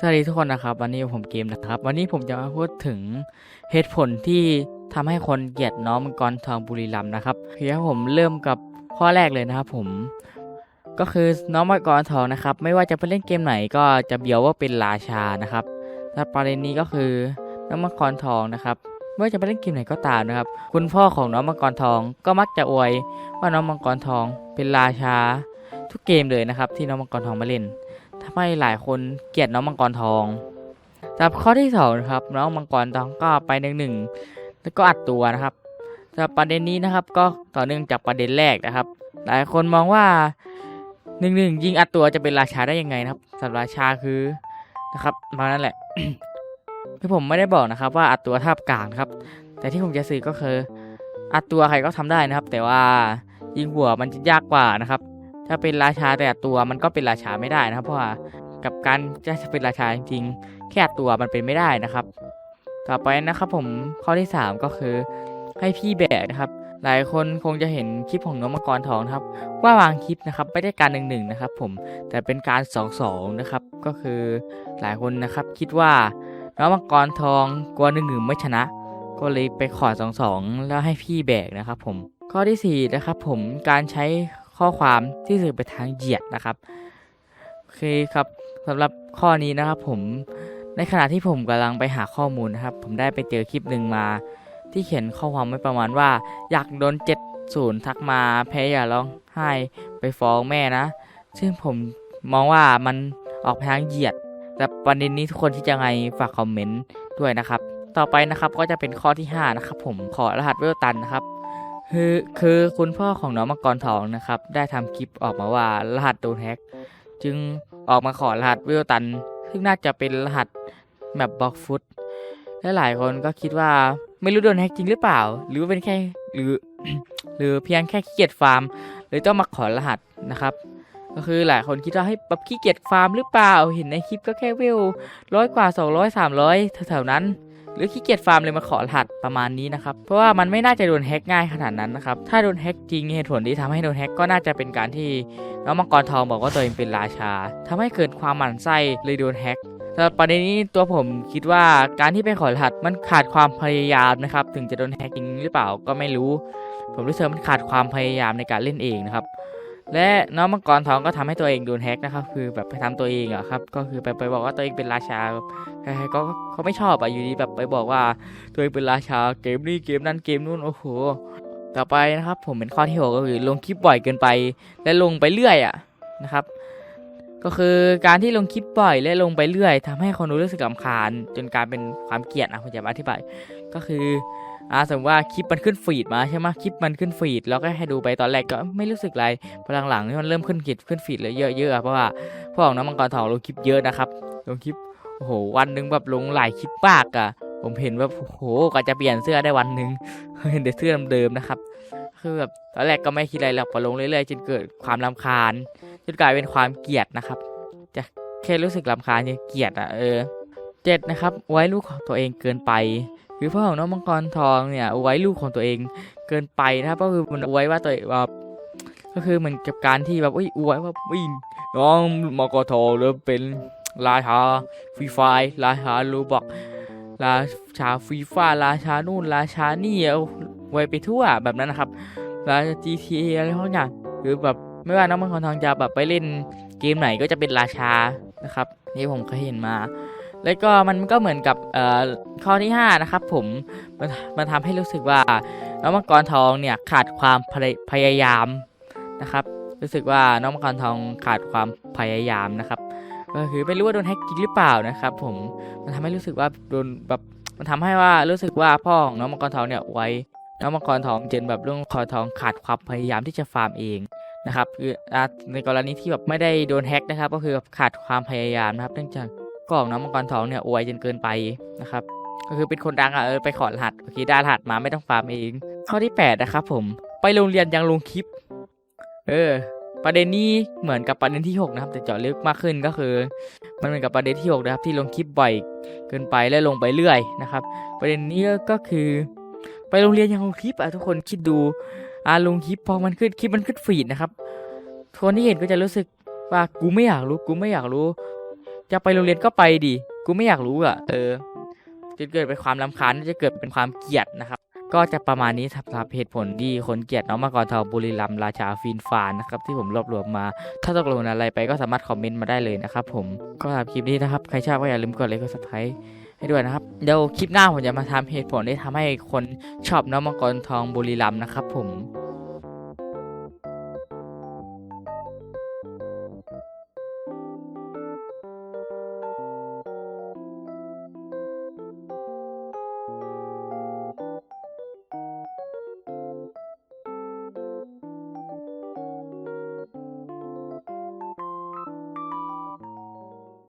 สวัสดีทุกคนนะครับ วันนี้ผมเกมนะครับ วันนี้ผมจะมาพูดถึงเหตุผลที่ทำให้คนเกลียดน้องมังกรทองบุรีรัมนะครับเพียงผมเริ่มกับข้อแรกเลยนะครับผม ก็คือน้องมังกรทองนะครับ ไม่ว่าจะไปเล่นเกมไหนก็จะเบียวว่าเป็นราชานะครับและประเด็นนี้ก็คือน้องมังกรทองนะครับไม่ว่าจะไปเล่นเกมไหนก็ตามนะครับ คุณพ่อของน้องมังกรทองก็มักจะอวยว่าน้องมังกรทองเป็นราชา ทุกเกมเลยนะครับ ที่น้องมังกรทองมาเล่น ทำให้หลายคนเกลียดน้องมังกรทองจากข้อที่สองนะครับ น้องมังกรทองก็ไปหนึ่งหนึ่งแล้วก็อัดตัวนะครับจากประเด็นนี้นะครับก็ต่อเนื่องจากประเด็นแรกนะครับ หลายคนมองว่าหนึ่งหนึ่งยิงอัดตัวจะเป็นราชาได้ยังไงนะครับสำหรับราชาคือนะครับมานั่นแหละคือผมไม่ได้บอกนะครับ ว่าอัดตัวท่าบกลางครับ แต่ที่ผมจะสื่อก็คืออัดตัวใครก็ทำได้นะครับ แต่ว่ายิงหัวมันจะยากกว่านะครับ ถ้าเป็นราชาแต่ตัวมันก็เป็นราชาไม่ได้นะครับ เพราะว่ากับการจะเป็นราชาจริงๆแค่ตัวมันเป็นไม่ได้นะครับ ต่อไปนะครับผมข้อที่ 3 ก็คือให้พี่แบกนะครับ หลายคนคงจะเห็นคลิปของน้องมังกรทองครับ ว่าวางคลิปนะครับไม่ได้การหนึ่งหนึ่งนะครับ ผมแต่เป็นการสองสองนะครับ ก็คือหลายคนนะครับคิดว่าน้องมังกรทองกลัวหนึ่งหนึ่งไม่ชนะ ก็เลยไปขอสองสองแล้วให้พี่แบกนะครับ ผมข้อที่สี่นะครับผมการใช้ ข้อความที่สื่อไปทางเหยียดนะครับโอเคครับสำหรับข้อนี้นะครับผมในขณะที่ผมกำลังไปหาข้อมูลนะครับ ผมได้ไปเจอคลิปหนึ่งมา ที่เขียนข้อความไว้ประมาณว่า อยากโดนเจ็ดศูนย์ทักมาแพ้อย่าร้องไห้ไปฟ้องแม่นะ ซึ่งผมมองว่ามันออกทางเหยียด แต่ประเด็นนี้ทุกคนที่จะไงฝากคอมเมนต์ด้วยนะครับ ต่อไปนะครับก็จะเป็นข้อที่ 5 นะครับ ผมขอรหัสเวลตันนะครับ คือคือคุณพ่อของน้องมังกรทองนะครับ ได้ทำคลิปออกมาว่ารหัสโดนแฮ็กจึงออกมาขอรหัสเวลตัน ซึ่งน่าจะเป็นรหัสแบบบล็อกฟุตและหลายคนก็คิดว่าไม่รู้โดนแฮ็กจริงหรือเปล่า หรือเป็นแค่หรือ หรือเพียงแค่ขี้เกียจฟาร์มหรือต้องมาขอรหัสนะครับ ก็คือหลายคนคิดว่าให้แบบขี้เกียจฟาร์มหรือเปล่า เห็นในคลิปก็แค่เวลร้อยกว่า 200 300แถวๆนั้น หรือขี้เกียจฟาร์มเลยมาขอรหัสประมาณนี้นะครับ เพราะว่ามันไม่น่าจะโดนแฮ็กง่ายขนาดนั้นนะครับ ถ้าโดนแฮ็กจริงเหตุผลที่ทำให้โดนแฮ็กก็น่าจะเป็นการที่น้องมังกรทองบอกว่าตัวเองเป็นราชาทำให้เกิดความหมั่นไส้เลยโดนแฮ็กสำหรับประเด็นนี้ตัวผมคิดว่าการที่ไปขอรหัสมันขาดความพยายามนะครับ ถึงจะโดนแฮ็กจริงหรือเปล่าก็ไม่รู้ ผมรู้สึกว่ามันขาดความพยายามในการเล่นเองนะครับ และน้องมังกรทองก็ทำให้ตัวเองโดนแฮกนะครับ คือแบบไปทำตัวเองอะครับ ก็คือไปไปบอกว่าตัวเองเป็นราชาใครๆก็เขาไม่ชอบอะอยู่ดีแบบไปบอกว่าตัวเองเป็นราชาเกมนี้เกมนั้นเกมนู้นโอ้โหต่อไปนะครับ ผมเป็นข้อที่หกก็คือลงคลิปบ่อยเกินไป และลงไปเรื่อยอะนะครับ ก็คือการที่ลงคลิปบ่อยและลงไปเรื่อยทำให้คนดูรู้สึกลำคาญจนกลายเป็นความเกลียดนะผมจะอธิบายก็คือ อ่าสมมติว่าคลิปมันขึ้นฟีดมาใช่ไหมคลิปมันขึ้นฟีดแล้วก็ให้ดูไปตอนแรกก็ไม่รู้สึกอะไรพอหลังๆนี่มันเริ่มขึ้นฟีดขึ้นฟีดเลยเยอะๆเพราะว่าพวกน้องมังกรทองลงคลิปเยอะนะครับลงคลิปโอ้โหวันหนึ่งแบบลงหลายคลิปมากอะผมเห็นว่าโอ้โหกว่าจะเปลี่ยนเสื้อได้วันหนึ่งเห็นแต่เสื้อเดิมๆนะครับคือแบบตอนแรกก็ไม่คิดอะไรหรอกพอลงเรื่อยๆจนเกิดความรำคาญจนกลายเป็นความเกลียดนะครับ จะแค่รู้สึกรำคาญจะเกลียดอะเออเจ็ดนะครับ ไว้ลูกของตัวเองเกินไป คือพ่อของน้องมังกรทองเนี่ยไว้ลูกของตัวเองเกินไปนะครับก็คือมันไว้ว่าตัวเองแบบก็คือเหมือนกับการที่แบบอุ้ยอวยว่าวิ่งน้องมังกรทองเริ่มเป็นราชาฟรีไฟราชาลูบอกราชาฟรีไฟราชานู่นราชานี่เอาไว้ไปทั่วแบบนั้นนะครับราชา GTA อะไรพวกอย่างหรือแบบไม่ว่าน้องมังกรทองจะแบบไปเล่นเกมไหนก็จะเป็นราชานะครับนี่ผมเคยเห็นมา แล้วก็มันก็เหมือนกับข้อที่ 5 นะครับผมมันมันทำให้รู้สึกว่าน้องมังกรทองเนี่ยขาดความพยพยายามนะครับรู้สึกว่าน้องมังกรทองขาดความพยายามนะครับก็คือไม่รู้ว่าโดนแฮกจริงหรือเปล่านะครับ ผมมันทำให้รู้สึกว่าโดนแบบมันทำให้ว่ารู้สึกว่าพ่อของน้องมังกรทองเนี่ยไว้น้องมังกรทองเจนแบบเรื่องมังกรทองขาดความพยายามที่จะฟาร์มเองนะครับคือในกรณีที่แบบไม่ได้โดนแฮกนะครับ ก็คือขาดความพยายามนะครับ เนื่องจาก กล่องน้ำมังกรทองเนี่ยอวยจนเกินไปนะครับ ก็คือเป็นคนดังอะเออไปขอรหัสโอเคได้รหัสมาไม่ต้องฟาร์มเอง ข้อที่ 8 นะครับผมไปโรงเรียนยังลงคลิป เออ ประเด็นนี้เหมือนกับประเด็นที่ 6 นะครับ แต่เจาะลึกมากขึ้นก็คือ มันเหมือนกับประเด็นที่ 6 นะครับ ที่ลงคลิปบ่อยเกินไปและลงไปเรื่อยนะครับ ประเด็นนี้ก็คือ ไปโรงเรียนยังลงคลิปอะทุกคนคิดดูอ่าลงคลิปพอมันขึ้นคลิปมันขึ้นฟีดนะครับคนที่เห็นก็จะรู้สึกว่ากูไม่อยากรู้กูไม่อยากรู้ จะไปโรงเรียนก็ไปดิ กูไม่อยากรู้อะเออ จะเกิดเป็นความลำคาญจะเกิดเป็นความเกลียดนะครับ ก็จะประมาณนี้สำหรับเหตุผลที่คนเกลียดน้องมังกรทองบุรีรัมราชาฟินฟานนะครับที่ผมรวบรวมมา ถ้าตกลงอะไรไปก็สามารถคอมเมนต์มาได้เลยนะครับผม ก็สำหรับคลิปนี้นะครับ ใครชอบก็อย่าลืมกดไลค์กดซับสไครต์ให้ด้วยนะครับ เดี๋ยวคลิปหน้าผมจะมาทำเหตุผลที่ทำให้คนชอบน้องมังกรทองบุรีรัมนะครับผม